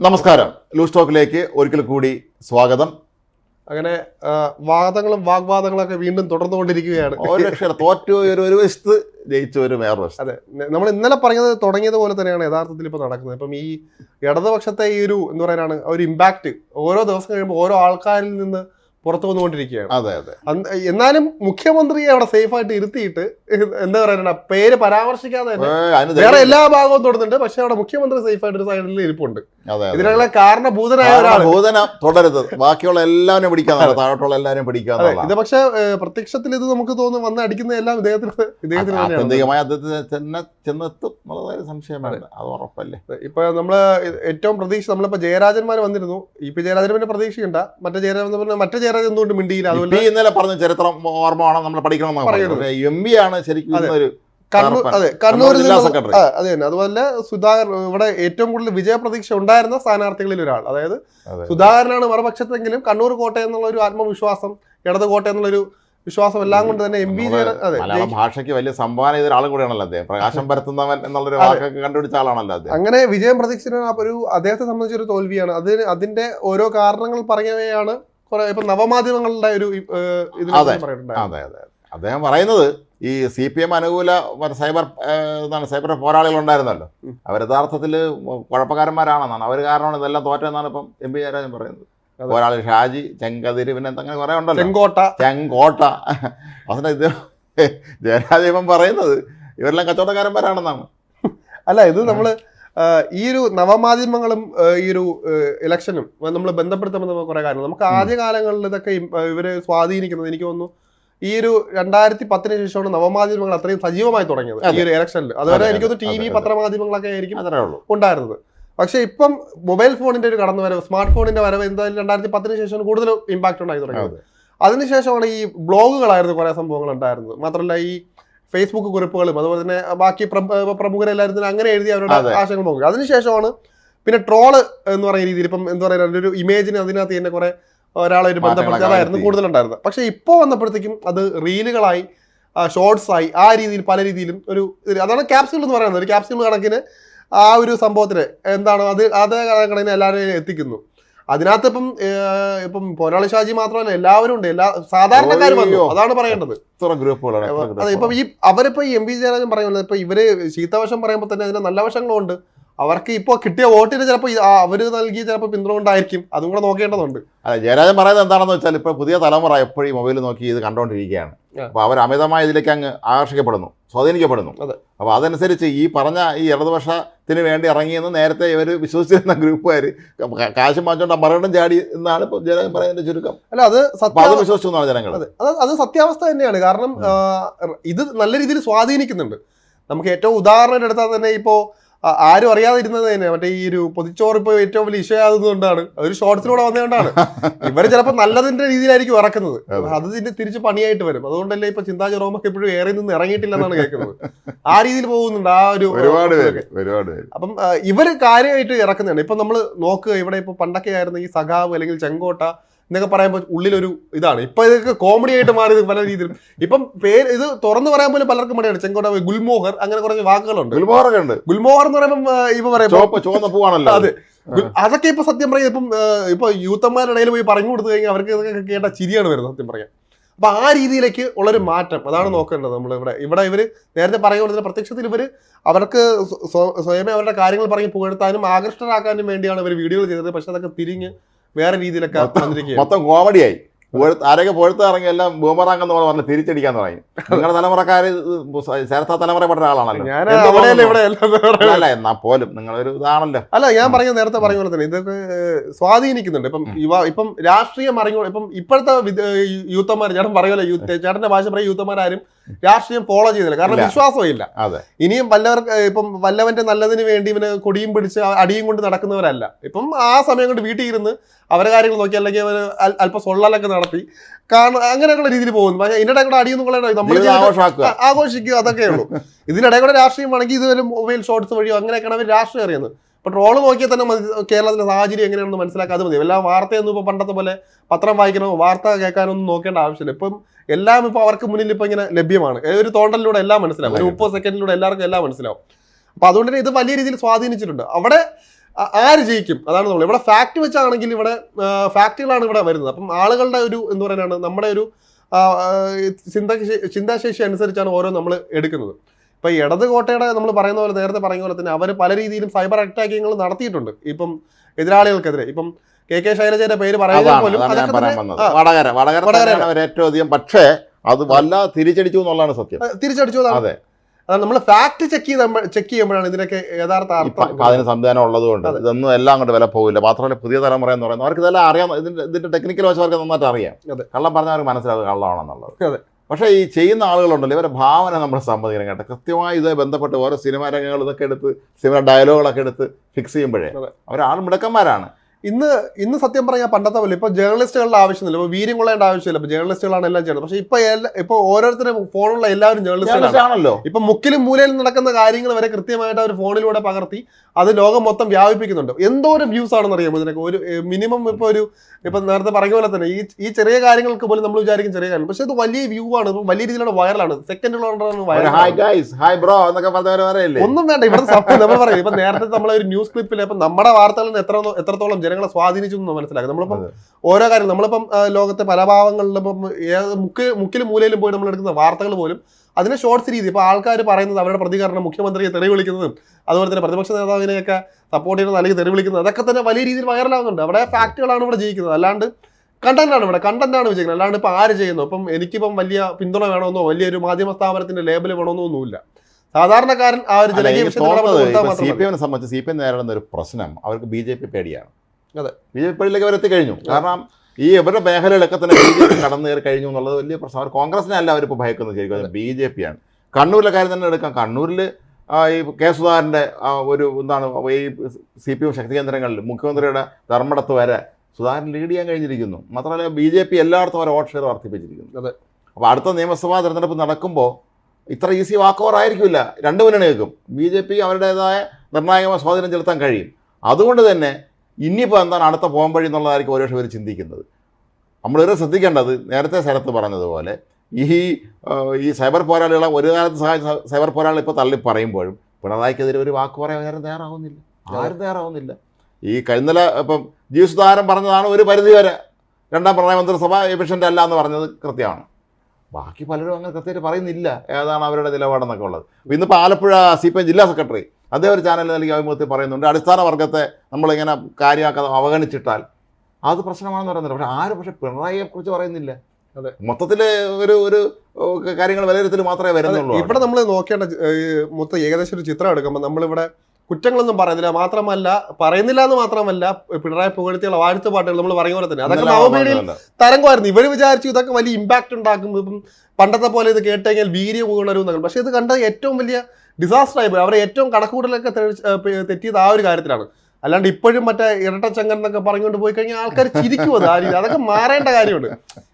നമസ്കാരം. ലൂസ് ടോക്കിലേക്ക് ഒരിക്കൽ കൂടി സ്വാഗതം. അങ്ങനെ വാദങ്ങളും വാഗ്വാദങ്ങളും ഒക്കെ വീണ്ടും തുടർന്നുകൊണ്ടിരിക്കുകയാണ്. ഒരു തോറ്റു ഒരു ഒരു വശത്ത് ജയിച്ചു ഒരു വേറെ വശത്ത്. അതെ. നമ്മൾ ഇന്നലെ പറഞ്ഞത് തുടങ്ങിയതുപോലെ തന്നെയാണ് യഥാർത്ഥത്തിൽ ഇപ്പോൾ നടക്കുന്നത്. ഇപ്പം ഈ ഇടതുപക്ഷത്തെ ഈ ഒരു എന്താ പറയാനാണ് ഒരു ഇമ്പാക്റ്റ് ഓരോ ദിവസം കഴിയുമ്പോൾ ഓരോ ആൾക്കാരിൽ നിന്ന് പുറത്തു വന്നുകൊണ്ടിരിക്കുകയാണ്. അതെ അതെ. എന്നാലും മുഖ്യമന്ത്രിയെ അവിടെ സേഫ് ആയിട്ട് ഇരുത്തിയിട്ട് എന്താ പറയാനാണ് പേര് പരാമർശിക്കാതെ തന്നെ വേറെ എല്ലാ ഭാഗവും തൊടുന്നുണ്ട്. പക്ഷെ അവിടെ മുഖ്യമന്ത്രി സേഫ് ആയിട്ട് ഒരു സൈഡിൽ ഇരിപ്പുണ്ട്. ഇതിനുള്ള കാരണഭൂതനായ ഒരാൾ ഭൂതന തുടരുത്. ബാക്കിയുള്ള എല്ലാവരും പിടിക്കാൻ താഴോട്ടുള്ള എല്ലാവരും പിടിക്കാൻ ഇത് പക്ഷെ പ്രത്യക്ഷത്തിൽ ഇത് നമുക്ക് തോന്നുന്നു വന്ന് അടിക്കുന്ന എല്ലാം ഇദ്ദേഹത്തിന് ഇദ്ദേഹത്തിന് ആത്യന്തികമായി അദ്ദേഹത്തിന് തന്നെ ചെന്നെത്തും എന്നുള്ളതായ സംശയം വേണ്ട അത് ഉറപ്പല്ലേ? ഇപ്പൊ നമ്മൾ ഏറ്റവും പ്രതീക്ഷ നമ്മളിപ്പോ ജയരാജന്മാർ വന്നിരുന്നു. ഇപ്പൊ ജയരാജന്മാരെ പിന്നെ പ്രതീക്ഷയുണ്ട. മറ്റേ ജയരാജൻ മറ്റേ ജയരാജൻ എന്തുകൊണ്ട് മിണ്ടിയില്ല അതുകൊണ്ട് അതുപോലെ ഇന്നലെ പറഞ്ഞ ചരിത്രം ഓർമ്മ നമ്മൾ പഠിക്കണം. എം ബി ആണ് ശരിക്കും അതെ. ഇന്നൊരു കണ്ണൂർ അതെ കണ്ണൂരിൽ നിന്ന് സെക്രട്ടറി. തന്നെ അതുപോലെ സുധാകർ ഇവിടെ ഏറ്റവും കൂടുതൽ വിജയപ്രതീക്ഷ ഉണ്ടായിരുന്ന സ്ഥാനാർത്ഥികളിൽ ഒരാൾ അതായത് അതെ. സുധാകരനാണ് മറുപക്ഷത്തെങ്കിലും കണ്ണൂർ കോട്ട എന്നുള്ള ഒരു ആത്മവിശ്വാസം ഇടത് കോട്ട എന്നുള്ള ഒരു വിശ്വാസം എല്ലാം കൊണ്ട് തന്നെ എം ബി അതെ മലയാള ഭാഷയ്ക്ക് വലിയ സംഭാവന ചെയ്ത ഒരാളും കൂടിയാണല്ലോ അദ്ദേഹം പ്രകാശം പരത്തുന്നവൻ എന്നുള്ളൊരു അതെ. വാക്കൊക്കെ കണ്ടുപിടിച്ച ആളാണല്ലോ അദ്ദേഹം അങ്ങനെ വിജയം പ്രതീക്ഷിച്ചിരുന്ന ഒരു അദ്ദേഹത്തെ സംബന്ധിച്ചൊരു തോൽവിയാണ് അതിന് അതിന്റെ ഓരോ കാരണങ്ങൾ പറഞ്ഞവയാണ് കുറെ ഇപ്പൊ നവമാധ്യമങ്ങളുടെ ഒരു അതെ. അതെ അതെ. അദ്ദേഹം പറയുന്നത് ഈ സി പി എം അനുകൂല സൈബർ എന്താണ് സൈബർ പോരാളികൾ ഉണ്ടായിരുന്നല്ലോ. അവർ യഥാർത്ഥത്തിൽ കുഴപ്പക്കാരന്മാരാണെന്നാണ് അവർ കാരണമാണ് ഇതെല്ലാം തോറ്റെന്നാണ് ഇപ്പം എം പി ജയരാജൻ പറയുന്നത്. പോരാളി ഷാജി ചെങ്കതിരി പിന്നെ അങ്ങനെ കുറെ ഉണ്ടല്ലോ ചെങ്കോട്ട ചെങ്കോട്ട അവസാനം ഇത് ജയരാജൻ ഇപ്പം പറയുന്നത് ഇവരെല്ലാം കച്ചവടക്കാരന്മാരാണെന്നാണ് അല്ല ഇത് നമ്മൾ ആ, ഈ ഒരു നവമാധ്യമങ്ങളും ഈ ഒരു ഇലക്ഷനും നമ്മൾ ബന്ധപ്പെടുത്തുമ്പോൾ നമുക്ക് കുറെ കാര്യങ്ങൾ നമുക്ക് ആദ്യ കാലങ്ങളിൽ ഇതൊക്കെ ഇവരെ സ്വാധീനിക്കുന്നത് എനിക്ക് തോന്നുന്നു ഈ ഒരു രണ്ടായിരത്തി പത്തിന് ശേഷമാണ് നവമാധ്യമങ്ങൾ അത്രയും സജീവമായി തുടങ്ങിയത് ഈ ഒരു ഇലക്ഷനിൽ. അതുവരെ എനിക്ക് എനിക്കൊന്ന് ടി വി പത്രമാധ്യമങ്ങളൊക്കെ ആയിരിക്കും ഉണ്ടായിരുന്നത്. പക്ഷെ ഇപ്പം മൊബൈൽ ഫോണിന്റെ ഒരു കടന്നു വരവ് സ്മാർട്ട് ഫോണിന്റെ വരവ് എന്തായാലും രണ്ടായിരത്തി പത്തിന് ശേഷമാണ് കൂടുതൽ ഇമ്പാക്ട് ഉണ്ടായി തുടങ്ങിയത്. അതിനുശേഷമാണ് ഈ ബ്ലോഗുകളായിരുന്നു കുറെ സംഭവങ്ങൾ ഉണ്ടായിരുന്നത്. മാത്രമല്ല ഈ ഫേസ്ബുക്ക് കുറിപ്പുകളും അതുപോലെ തന്നെ ബാക്കി പ്രമുഖരെല്ലാവരും തന്നെ അങ്ങനെ എഴുതി അവരുടെ. ആശയങ്ങൾ നോക്കുക അതിനുശേഷമാണ് പിന്നെ ട്രോൾ എന്ന് പറയുന്ന രീതിയിൽ ഇപ്പം എന്താ പറയുക ഒരു ഇമേജിന് അതിനകത്ത് തന്നെ കുറെ ഒരാളെ ഒരു ബന്ധപ്പെടുത്തി അതായിരുന്നു കൂടുതലുണ്ടായിരുന്നത്. പക്ഷെ ഇപ്പോൾ വന്നപ്പോഴത്തേക്കും അത് റീലുകളായി ഷോർട്സ് ആയി ആ രീതിയിൽ പല രീതിയിലും ഒരു അതാണ് ക്യാപ്സ്യൂൾ എന്ന് പറയുന്നത്. ഒരു ക്യാപ്സ്യൂൾ കണക്കിന് ആ ഒരു സംഭവത്തിന് എന്താണ് അത് അതേ കണക്കിന് എല്ലാവരെയും എത്തിക്കുന്നു. അതിനകത്ത് ഇപ്പം ഇപ്പം പോരാളി ഷാജി മാത്രമല്ല എല്ലാവരും ഉണ്ട്. എല്ലാ സാധാരണക്കാരും വന്നു. അതാണ് പറയേണ്ടത്. ഗ്രൂപ്പുകളാണ് അതെ ഇപ്പം ഈ അവരിപ്പോ എം പി ജയരാജൻ പറയുന്നത് ഇപ്പൊ ഇവർ ശീതവശം പറയുമ്പോൾ തന്നെ അതിന് നല്ല വശങ്ങളും ഉണ്ട് അവർക്ക് ഇപ്പോൾ കിട്ടിയ വോട്ടിന് ചിലപ്പോൾ അവർ നൽകിയ ചിലപ്പോൾ പിന്തുണ കൊണ്ടായിരിക്കും. അതും കൂടെ നോക്കേണ്ടതുണ്ട്. അല്ല ജയരാജൻ പറയുന്നത് എന്താണെന്ന് വെച്ചാൽ ഇപ്പോൾ പുതിയ തലമുറ എപ്പോഴും മൊബൈൽ നോക്കി ഇത് കണ്ടുകൊണ്ടിരിക്കുകയാണ് അപ്പോൾ അവർ അമിതമായ ഇതിലേക്ക് അങ്ങ് ആകർഷിക്കപ്പെടുന്നു സ്വാധീനിക്കപ്പെടുന്നു. അപ്പോൾ അതനുസരിച്ച് ഈ പറഞ്ഞ ഈ ഇടതുപക്ഷത്തിന് വേണ്ടി ഇറങ്ങിയെന്ന് നേരത്തെ ഇവർ വിശ്വസിച്ചിരുന്ന ഗ്രൂപ്പുകാർ കാശും വാങ്ങിച്ചോണ്ട് മരണം ചാടി എന്നാണ് ഇപ്പോൾ ജയരാജൻ പറയുന്നതിന്റെ ചുരുക്കം. അല്ല അത് അത് സത്യം വിശ്വസിച്ചു എന്നാണ് ജനങ്ങൾ അതെ സത്യാവസ്ഥ തന്നെയാണ്. കാരണം ഇത് നല്ല രീതിയിൽ സ്വാധീനിക്കുന്നുണ്ട്. നമുക്ക് ഏറ്റവും ഉദാഹരണം എടുത്താൽ തന്നെ ഇപ്പോ ആ, ആരും അറിയാതിരുന്നത് തന്നെ. മറ്റേ ഈ ഒരു പൊതിച്ചോറ് ഇപ്പോൾ ഏറ്റവും വലിയ ഇഷ്യൂ ആകുന്നതുകൊണ്ടാണ് അതൊരു ഷോർട്സിലൂടെ വന്നതുകൊണ്ടാണ്. ഇവർ ചിലപ്പോൾ നല്ലതിന്റെ രീതിയിലായിരിക്കും ഇറക്കുന്നത്. അതെ. തിരിച്ച് പണിയായിട്ട് വരും. അതുകൊണ്ടല്ലേ ഇപ്പൊ ചിന്താ ജെറോമൊക്കെ ഇപ്പോഴും ഏറെ നിന്ന് ഇറങ്ങിയിട്ടില്ല എന്നാണ് കേൾക്കുന്നത്. ആ രീതിയിൽ പോകുന്നുണ്ട് ആ ഒരു ഒരുപാട് ഒരുപാട് അപ്പം ഇവർ കാര്യമായിട്ട് ഇറക്കുന്നതാണ്. ഇപ്പൊ നമ്മൾ നോക്കുക ഇവിടെ ഇപ്പൊ പണ്ടൊക്കെ ആയിരുന്നു ഈ സഖാവ് അല്ലെങ്കിൽ ചെങ്കോട്ട എന്നൊക്കെ പറയുമ്പോൾ ഉള്ളിലൊരു ഇതാണ്. ഇപ്പൊ ഇതൊക്കെ കോമഡി ആയിട്ട് മാറിയത് പല രീതിയിലും. ഇപ്പം പേര് ഇത് തുറന്നു പറയാൻ പോലും പലർക്കും മടിയാണ്. ചെങ്കോട്ട ഗുൽമോഹർ അങ്ങനെ കുറച്ച് വാക്കുകളുണ്ട്. ഗുൽമോഹർ ഉണ്ട്. ഗുൽമോഹർ എന്ന് പറയുമ്പോൾ ഇപ്പൊ ചുവന്ന പൂവാണല്ലോ അതെ. അതൊക്കെ ഇപ്പൊ സത്യം പറയാം. ഇപ്പം ഇപ്പൊ യൂത്തന്മാരുടെ ഇടയിൽ പോയി പറഞ്ഞു കൊടുത്തു കഴിഞ്ഞാൽ അവർക്ക് ഇതൊക്കെ കേട്ട ചിരിയാണ് വരുന്നത് സത്യം പറയാം. അപ്പൊ ആ രീതിയിലേക്ക് ഉള്ളൊരു മാറ്റം. അതാണ് നോക്കേണ്ടത് നമ്മൾ ഇവിടെ. ഇവിടെ ഇവർ നേരത്തെ പറയുന്നത് പ്രത്യക്ഷത്തിൽ ഇവർ അവർക്ക് സ്വ- സ്വ- സ്വയമേ അവരുടെ കാര്യങ്ങൾ പറഞ്ഞ് പുകഴ്ത്താനും ആകർഷ്ടരാക്കാനും വേണ്ടിയാണ് ഇവർ വീഡിയോകൾ ചെയ്തത്. പക്ഷെ അതൊക്കെ തിരിഞ്ഞ് വേറെ രീതിയിലൊക്കെ മൊത്തം കോമഡിയായി. ആരൊക്കെ പുഴത്ത് ഇറങ്ങി എല്ലാം ബൂമറാങ് എന്ന് പറഞ്ഞ് തിരിച്ചടിക്കാൻ തുടങ്ങി നിങ്ങളുടെ തലമുറക്കാർ ചേർത്ത തലമുറപ്പെട്ട ഒരാളാണല്ലോ. അല്ല എന്നാ പോലും നിങ്ങളൊരു ഇതാണല്ലോ. അല്ല ഞാൻ പറഞ്ഞ നേരത്തെ പറഞ്ഞ പോലെ തന്നെ ഇതൊക്കെ സ്വാധീനിക്കുന്നുണ്ട്. ഇപ്പം യുവ ഇപ്പം രാഷ്ട്രീയം അറിഞ്ഞു ഇപ്പം ഇപ്പോഴത്തെ യൂത്തന്മാർ ചേട്ടൻ പറയുമല്ലോ യൂത്ത് ചേട്ടന്റെ ഭാഷ പറയും യൂത്തന്മാരും രാഷ്ട്രീയം ഫോളോ ചെയ്യുന്നില്ല കാരണം. വിശ്വാസവും ഇല്ല അതെ. ഇനിയും വല്ലവർക്ക് ഇപ്പം വല്ലവന്റെ നല്ലതിന് വേണ്ടി ഇവന് കൊടിയും പിടിച്ച് അടിയും കൊണ്ട് നടക്കുന്നവരല്ല. ഇപ്പം ആ സമയം കൊണ്ട് വീട്ടിൽ ഇരുന്ന് അവരെ കാര്യങ്ങൾ നോക്കി അല്ലെങ്കിൽ അവർ അല്പം സൊള്ളലൊക്കെ നടത്തി. കാരണം അങ്ങനെയൊക്കെയുള്ള രീതിയിൽ പോകുന്നു. പക്ഷേ ഇതിനിടെ കൂടെ അടിയൊന്നും കൂടെ നമ്മൾ ആഘോഷിക്കുക അതൊക്കെ ഉള്ളൂ. ഇതിനിടെ കൂടെ രാഷ്ട്രീയമാണെങ്കിൽ ഇതുവരെ മൊബൈൽ ഷോർട്സ് വഴിയോ അങ്ങനെയൊക്കെയാണ് അവർ രാഷ്ട്രീയം അറിയുന്നത്. ഇപ്പൊ ട്രോൾ നോക്കിയാൽ തന്നെ മതി കേരളത്തിലെ സാഹചര്യം എങ്ങനെയാണെന്ന് മനസ്സിലാക്കാതെ മതി. എല്ലാ വാർത്തയൊന്നും ഇപ്പോൾ പണ്ടത്തെ പോലെ പത്രം വായിക്കണോ വാർത്ത കേൾക്കാനൊന്നും നോക്കേണ്ട ആവശ്യമില്ല. ഇപ്പം എല്ലാം ഇപ്പോൾ അവർക്ക് മുന്നിൽ ഇപ്പോൾ ഇങ്ങനെ ലഭ്യമാണ്. ഒരു തോണ്ടലിലൂടെ എല്ലാം മനസ്സിലാവും. ഒരു മുപ്പത് സെക്കൻഡിലൂടെ എല്ലാവർക്കും എല്ലാം മനസ്സിലാവും. അപ്പൊ അതുകൊണ്ട് തന്നെ ഇത് വലിയ രീതിയിൽ സ്വാധീനിച്ചിട്ടുണ്ട്. അവിടെ ആര് ജയിക്കും? അതാണ് നമ്മൾ ഇവിടെ ഫാക്ട് വെച്ചാണെങ്കിൽ ഇവിടെ ഫാക്റ്റുകളാണ് ഇവിടെ വരുന്നത്. അപ്പം ആളുകളുടെ ഒരു എന്ന് പറയാനാണ്? നമ്മുടെ ഒരു ആ, ചിന്താശേഷി അനുസരിച്ചാണ് ഓരോ നമ്മൾ എടുക്കുന്നത്. ഇപ്പം ഇടത് കോട്ടയുടെ നമ്മൾ പറയുന്ന പോലെ നേരത്തെ പറയുന്ന പോലെ തന്നെ അവർ പല രീതിയിലും സൈബർ അറ്റാക്കിങ്ങൾ നടത്തിയിട്ടുണ്ട്. ഇപ്പം എതിരാളികൾക്കെതിരെ. ഇപ്പം കെ കെ ശൈലജയുടെ പേര് പറയാൻ പോലും വടകര. വടകര ഏറ്റവും അധികം. പക്ഷേ അത് വല്ല തിരിച്ചടിച്ചു എന്നുള്ളതാണ് സത്യം. തിരിച്ചടിച്ചു അതെ. അതാണ് നമ്മൾ ഫാക്ട് ചെക്ക് ചെയ്ത് ചെക്ക് ചെയ്യുമ്പോഴാണ് ഇതിനൊക്കെ യഥാർത്ഥ അർത്ഥം അതിന് സംവിധാനം ഉള്ളതുകൊണ്ട്. ഇതൊന്നും എല്ലാം അങ്ങോട്ട് വില പോകില്ല മാത്രമല്ല പുതിയ തലമുറ എന്ന് പറയുന്നത് അവർക്ക് ഇതെല്ലാം അറിയാം ഇതിന്റെ ഇതിന്റെ ടെക്നിക്കൽ വശം അവർക്ക് നന്നായിട്ട് അറിയാം. കള്ളം പറഞ്ഞാൽ അവർക്ക് മനസ്സിലാവും കള്ളമാണെന്നുള്ളത് അതെ. പക്ഷേ ഈ ചെയ്യുന്ന ആളുകളുണ്ടല്ലോ ഇവരുടെ ഭാവന നമ്മൾ സമ്മതിക്കണം കേട്ടോ കൃത്യമായി ഇതുമായി ബന്ധപ്പെട്ട് ഓരോ സിനിമാ രംഗങ്ങൾ ഇതൊക്കെ എടുത്ത് സിനിമ ഡയലോഗുകളൊക്കെ എടുത്ത് ഫിക്സ് ചെയ്യുമ്പോഴേ. അവരാൾ മിടുക്കന്മാരാണ് ഇന്ന് ഇന്ന് സത്യം പറഞ്ഞാൽ പണ്ടത്തെ പോലെ ഇപ്പൊ ജേർണലിസ്റ്റുകളുടെ ആവശ്യമില്ല ഇപ്പൊ വീര്യം കൊള്ളേണ്ട ആവശ്യമില്ല. ഇപ്പൊ ജേർണലിസ്റ്റുകളാണ് എല്ലാം ചെയ്യുന്നത്. പക്ഷേ ഇപ്പൊ എല്ലാ- ഇപ്പൊ ഓരോരുത്തരും ഫോണുള്ള എല്ലാവരും ജേർണലിസ്റ്റുകളാണല്ലോ ഇപ്പൊ മുക്കിലും മൂലയിലും നടക്കുന്ന കാര്യങ്ങൾ വരെ കൃത്യമായിട്ട് അവർ ഫോണിലൂടെ പകർത്തി അത് ലോകം മൊത്തം വ്യാപിപ്പിക്കുന്നുണ്ട്. എന്തോ ഒരു വ്യൂസ് ആണെന്ന് അറിയാമോ ഇതിനൊക്കെ? ഒരു മിനിമം ഇപ്പൊ ഒരു ഇപ്പൊ നേരത്തെ പറഞ്ഞ പോലെ തന്നെ ഈ ഈ ചെറിയ കാര്യങ്ങൾക്ക് പോലും നമ്മൾ വിചാരിക്കും ചെറിയ കാര്യം. പക്ഷേ ഇത് വലിയ വ്യൂ ആണ്. വലിയ രീതിയിലുള്ള വൈറലാണ് പറയില്ലേ? ഒന്നും വേണ്ട. ഇവിടെ സത്യം നമ്മൾ പറയും. ഇപ്പൊ നേരത്തെ നമ്മളെ ഒരു ന്യൂസ് ക്ലിപ്പിൽ ഇപ്പൊ നമ്മുടെ വാർത്തകളിൽ എത്ര എത്രത്തോളം ജനങ്ങളെ സ്വാധീനിച്ചു എന്ന് മനസ്സിലാക്കുക നമ്മളിപ്പം. ഓരോ കാര്യം നമ്മളിപ്പം ലോകത്തെ പല ഏത് മുക്ക് മുക്കിലും മൂലയിലും പോയി നമ്മൾ എടുക്കുന്ന വാർത്തകൾ പോലും അതിനെ ഷോർട്സ് രീതി. ഇപ്പൊ ആൾക്കാർ പറയുന്നത് അവരുടെ പ്രതികരണം മുഖ്യമന്ത്രിയെ തെറി വിളിക്കുന്നതും അതുപോലെ തന്നെ പ്രതിപക്ഷ നേതാവിനെയൊക്കെ സപ്പോർട്ട് ചെയ്യുന്നത് അല്ലെങ്കിൽ തെറി വിളിക്കുന്നത് അതൊക്കെ തന്നെ വലിയ രീതിയിൽ വൈറലാകുന്നുണ്ട് അവിടെ ഫാക്റ്റുകളാണ് ഇവിടെ ജയിക്കുന്നത് അല്ലാണ്ട് കണ്ടന്റാണ് ഇവിടെ കണ്ടന്റാണ് വിജയിക്കുന്നത് അല്ലാണ്ട് ഇപ്പൊ ആര് ചെയ്യുന്നു? ഇപ്പം എനിക്കിപ്പം വലിയ പിന്തുണ വേണമെന്നോ വലിയൊരു മാധ്യമ സ്ഥാപനത്തിന്റെ ലേബൽ വേണമെന്നോ ഒന്നുമില്ല സാധാരണക്കാരൻ ആ ഒരു ജനകീയ സി പി എമ്മിനെ സംബന്ധിച്ച് സി പി എം നേരിടുന്ന ഒരു പ്രശ്നം അവർക്ക് ബി ജെ പി പേടിയാണ്. അതെ. ബി ജെ പി അവരെത്തി അവർ എത്തിക്കഴിഞ്ഞു കാരണം ഈ ഇവരുടെ മേഖലയിലൊക്കെ തന്നെ ബി ജെ പി കടന്നു കയറി കഴിഞ്ഞു എന്നുള്ളത് വലിയ പ്രശ്നം. അവർ കോൺഗ്രസിനെ അല്ല അവരിപ്പോൾ ഭയക്കുന്നത് ശരിക്കും ബി ജെ പി ആണ്. കണ്ണൂരിലെ കാര്യം തന്നെ എടുക്കാം. കണ്ണൂരിൽ ഈ കെ സുധാകരന്റെ ഒരു എന്താണ് ഈ സി പി എം ശക്തി കേന്ദ്രങ്ങളിൽ മുഖ്യമന്ത്രിയുടെ ധർമ്മടത്ത് വരെ സുധാകരൻ ലീഡ് ചെയ്യാൻ കഴിഞ്ഞിരിക്കുന്നു. മാത്രമല്ല ബി ജെ പി എല്ലായിടത്തും അവരെ വോട്ട് ഷെയർ വർദ്ധിപ്പിച്ചിരിക്കുന്നു. അതെ. അപ്പോൾ അടുത്ത നിയമസഭാ തെരഞ്ഞെടുപ്പ് നടക്കുമ്പോൾ ഇത്ര ഈസി വാക്ക് ഓവർ ആയിരിക്കില്ല. രണ്ട് മുന്നണികൾക്കും ബി ജെ പി അവരുടേതായ നിർണായകമായ സ്വാധീനം ചെലുത്താൻ കഴിയും. അതുകൊണ്ട് തന്നെ ഇനിയിപ്പോൾ എന്താണ് അടുത്ത പോംവഴി എന്നുള്ളതായിരിക്കും ഓരോ പേര് ചിന്തിക്കുന്നത്. നമ്മളിവരെ ശ്രദ്ധിക്കേണ്ടത് നേരത്തെ സ്ഥലത്ത് പറഞ്ഞതുപോലെ ഈ ഈ സൈബർ പോരാളികളെ ഒരു കാലത്ത് സഹായിച്ച സൈബർ പോരാളികൾ ഇപ്പോൾ തള്ളി പറയുമ്പോഴും പിണറായിക്കെതിരെ ഒരു വാക്ക് പറയാൻ ആരും തയ്യാറാവുന്നില്ല. ആരും തയ്യാറാവുന്നില്ല. ഈ കഴിഞ്ഞല ഇപ്പം ജീവസുധാരം പറഞ്ഞതാണ് ഒരു പരിധി വരെ രണ്ടാം പ്രളയ മന്ത്രിസഭ എഫിഷ്യന്റ് അല്ല എന്ന് പറഞ്ഞത് കൃത്യമാണ്. ബാക്കി പലരും അങ്ങനെ കൃത്യമായിട്ട് പറയുന്നില്ല ഏതാണ് അവരുടെ നിലപാടെന്നൊക്കെ ഉള്ളത്. അപ്പോൾ ഇന്നിപ്പോൾ ആലപ്പുഴ സി പി എം ജില്ലാ സെക്രട്ടറി അതേ ഒരു ചാനലിൽ നൽകിയ അഭിമുഖത്തിൽ പറയുന്നുണ്ട് അടിസ്ഥാന വർഗത്തെ നമ്മളിങ്ങനെ കാര്യമാക്കാതെ അവഗണിച്ചിട്ടാൽ അത് പ്രശ്നമാണെന്ന് പറയുന്നില്ല പക്ഷേ ആരും പക്ഷേ പിണറായിയെക്കുറിച്ച് പറയുന്നില്ല. അതെ. മൊത്തത്തിൽ ഒരു ഒരു കാര്യങ്ങൾ വിലയിരുത്തൽ മാത്രമേ വരുന്നുള്ളൂ. ഇവിടെ നമ്മൾ നോക്കേണ്ട മൊത്തം ഏകദേശം ഒരു ചിത്രം എടുക്കുമ്പോൾ നമ്മളിവിടെ കുറ്റങ്ങളൊന്നും പറയുന്നില്ല. മാത്രമല്ല പറയുന്നില്ല എന്ന് മാത്രമല്ല പിണറായി പുകഴ്ത്തിയുള്ള വാഴ്ത്ത പാട്ടുകൾ നമ്മൾ പറയുന്ന പോലെ തന്നെ. അതൊക്കെ നവമീഡിയയിൽ തരംഗമായിരുന്നു. ഇവർ വിചാരിച്ചു ഇതൊക്കെ വലിയ ഇമ്പാക്ട് ഉണ്ടാക്കും. ഇപ്പം പണ്ടത്തെ പോലെ ഇത് കേട്ടെങ്കിൽ വീര്യം ഉണരും എന്നൊക്കെ പക്ഷെ ഇത് കണ്ട ഏറ്റവും വലിയ ഡിസാസ്റ്റർ ആയി പോയി. അവരെ ഏറ്റവും കണക്കൂട്ടലൊക്കെ തെറ്റിയത് ആ ഒരു കാര്യത്തിലാണ്. അല്ലാണ്ട് ഇപ്പോഴും മറ്റേ ഇരട്ടച്ചങ്കൻ എന്നൊക്കെ പറഞ്ഞുകൊണ്ട് പോയി കഴിഞ്ഞാൽ ആൾക്കാർ ചിരിക്കും അത് അതൊക്കെ മാറേണ്ട കാര്യമുണ്ട്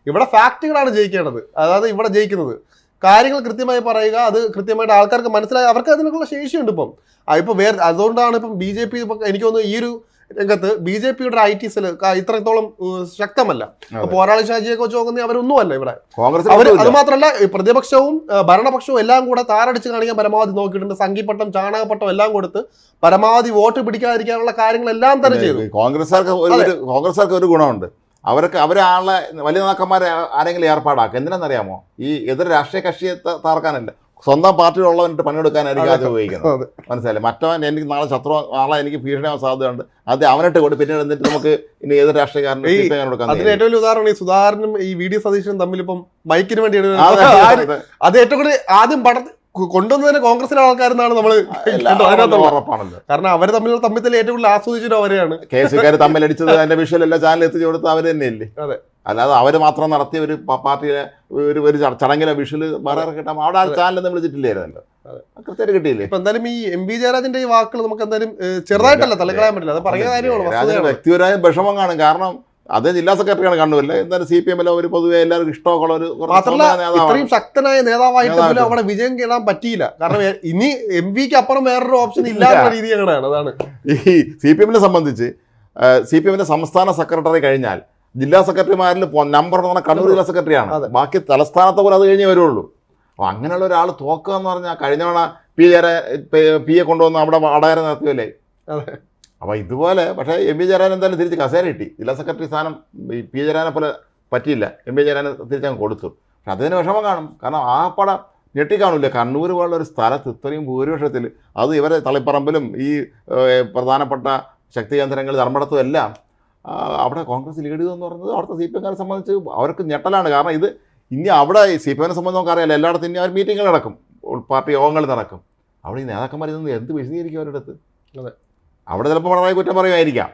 ഇവിടെ ഫാക്റ്റുകളാണ് ജയിക്കേണ്ടത്. അതായത് ഇവിടെ ജയിക്കുന്നത്. കാര്യങ്ങൾ കൃത്യമായി പറയുക അത് കൃത്യമായിട്ട് ആൾക്കാർക്ക് മനസ്സിലായി. അവർക്ക് അതിനുള്ള ശേഷിയുണ്ട് ഇപ്പം. ആ, ഇപ്പൊ വേറെ അതുകൊണ്ടാണ് ഇപ്പം ബി ജെ പി എനിക്ക് തോന്നുന്നു ഈ ഒരു രംഗത്ത് ബി ജെ പിയുടെ ഐ ടി സെൽ ഇത്രത്തോളം ശക്തമല്ല. പോരാളി ഷാജിയെ കുറിച്ച് നോക്കുന്ന അവരൊന്നുമല്ല ഇവിടെ. കോൺഗ്രസ് അവർ അത് മാത്രമല്ല പ്രതിപക്ഷവും ഭരണപക്ഷവും എല്ലാം കൂടെ താറടിച്ച് കാണിക്കാൻ പരമാവധി നോക്കിയിട്ടുണ്ട്. സംഘിപ്പട്ടം ചാണകപ്പട്ടം എല്ലാം കൊടുത്ത് പരമാവധി വോട്ട് പിടിക്കാതിരിക്കാനുള്ള കാര്യങ്ങളെല്ലാം തന്നെ ചെയ്തു. കോൺഗ്രസ്സുകാർക്ക് ഒരു കോൺഗ്രസ്സുകാർക്ക് ഒരു ഗുണമുണ്ട്. അവർക്ക് അവരാളെ വലിയ നേതാക്കന്മാരെ ആരെങ്കിലും ഏർപ്പാടാക്കുക. എന്തിനാണെന്നറിയാമോ? ഈ എതിർ രാഷ്ട്രീയ കക്ഷിയെ താർക്കാനല്ല സ്വന്തം പാർട്ടിയിലുള്ളവന്റെ പണിയെടുക്കാനായിരിക്കും അത്. ഉപയോഗിക്കുന്നത്. മനസ്സിലായി മനസ്സിലായില്ലേ? മറ്റവൻ എനിക്ക് നാളെ ശത്രു നാളെ എനിക്ക് ഭീഷണിയാവാൻ സാധ്യതയുണ്ട്. അത് അവനിട്ട് കൊണ്ട് പിന്നീട് എന്നിട്ട് നമുക്ക് ഇനി ഏത് രാഷ്ട്രീയക്കാരനും അതിന് ഏറ്റവും വലിയ ഉദാഹരണം ഈ സുധാകരനും ഈ വി ഡി സതീശനും തമ്മിൽ ഇപ്പം മൈക്കിന് വേണ്ടി. അത് ഏറ്റവും കൂടുതൽ ആദ്യം പട കൊണ്ടുവന്നതിന് കോൺഗ്രസിലെ ആൾക്കാരെന്നാണ് നമ്മൾ കാരണം അവർ തമ്മിൽ തമ്മിൽ തന്നെ ഏറ്റവും കൂടുതൽ ആസ്വദിച്ചിട്ട് അവരെയാണ്. കേസുകാർ തമ്മിൽ അടിച്ചത് അതിന്റെ വിഷയം എല്ലാ ചാനലിൽ എത്തിച്ചു കൊടുത്ത് അവർ തന്നെയല്ലേ? അതെ. അല്ലാതെ അവർ മാത്രം നടത്തിയ ഒരു പാർട്ടിയുടെ പാർട്ടിയിലെ ഒരു ഒരു ചട- ചടങ്ങിലെ വിഷ്വൽ വേറെ കിട്ടാം അവിടെ ആ. കൃത്യമായിട്ട് കിട്ടിയില്ലേ? ഇപ്പൊ എന്തായാലും ഈ എം വി ജയരാജന്റെ ഈ വാക്കുകൾ നമുക്ക് എന്തായാലും ചെറുതായിട്ടല്ല തലക്കളയാൻ പറ്റില്ല. അത് പറയുന്ന കാര്യമാണ് വ്യക്തിപരമായ വിഷമം കാണും. കാരണം അത് ജില്ലാ സെക്രട്ടറിയാണ് കണ്ണൂരിൽ എന്തായാലും സി പി എമ്മിലോ ഒരു പൊതുവെ എല്ലാവർക്കും ഇഷ്ടമൊക്കെ ഉള്ള ഒരു ഇത്രയും ശക്തനായ നേതാവായിട്ട് പോലും അവിടെ വിജയം കേടാൻ പറ്റിയില്ല. കാരണം ഇനി എം വിക്ക് അപ്പുറം വേറൊരു ഓപ്ഷൻ ഇല്ലാത്ത രീതി അങ്ങനെയാണ് അതാണ്. ഈ സി പി എമ്മിനെ സംബന്ധിച്ച് സി പി എമ്മിന്റെ സംസ്ഥാന സെക്രട്ടറി കഴിഞ്ഞാൽ ജില്ലാ സെക്രട്ടറിമാരിൽ നമ്പർ എന്ന് പറഞ്ഞാൽ കണ്ണൂർ ജില്ലാ സെക്രട്ടറിയാണ്. ബാക്കി തലസ്ഥാനത്തെ പോലെ അത് കഴിഞ്ഞേ വരുള്ളൂ. അപ്പോൾ അങ്ങനെയുള്ള ഒരാൾ തോക്കുക എന്ന് പറഞ്ഞാൽ കഴിഞ്ഞ തവണ പി എ പി എ കൊണ്ടുവന്ന് അവിടെ വടകര നടത്തിയല്ലേ? അതെ. അപ്പോൾ ഇതുപോലെ പക്ഷേ എം വി ജയരാജൻ എന്തായാലും തിരിച്ച് കസേര കിട്ടി ജില്ലാ സെക്രട്ടറി സ്ഥാനം ഈ പി ജയരാജനെ പോലെ പറ്റിയില്ല. എം പി ജയരാജനെ തിരിച്ചങ്ങ് കൊടുത്തു. പക്ഷെ അതിന് വിഷമം കാണും. കാരണം ആ പടം ഞെട്ടിക്കാണില്ല. കണ്ണൂർ പോലുള്ള ഒരു സ്ഥലത്ത് ഇത്രയും ഭൂരിപക്ഷത്തിൽ അത് ഇവരെ തളിപ്പറമ്പിലും ഈ പ്രധാനപ്പെട്ട ശക്തി കേന്ദ്രങ്ങൾ ധർമ്മടത്തും എല്ലാം അവിടെ കോൺഗ്രസ് ലീഡ് ചെയ്തെന്ന് പറയുന്നത് അവിടുത്തെ സി പി എംകാരെ സംബന്ധിച്ച് അവർക്ക് ഞെട്ടലാണ്. കാരണം ഇത് ഇനി അവിടെ സി പി എമ്മിനെ സംബന്ധിച്ച് നമുക്കറിയാലോ എല്ലായിടത്തും ഇനി അവർ മീറ്റിങ്ങൾ നടക്കും. പാർട്ടി യോഗങ്ങൾ നടക്കും. അവിടെ ഈ നേതാക്കന്മാർ ഇതൊന്നും എന്ത് വിശദീകരിക്കും അവരുടെ അടുത്ത്? അതെ. അവിടെ ചിലപ്പോൾ പിണറായി കുറ്റം പറയുമായിരിക്കാം.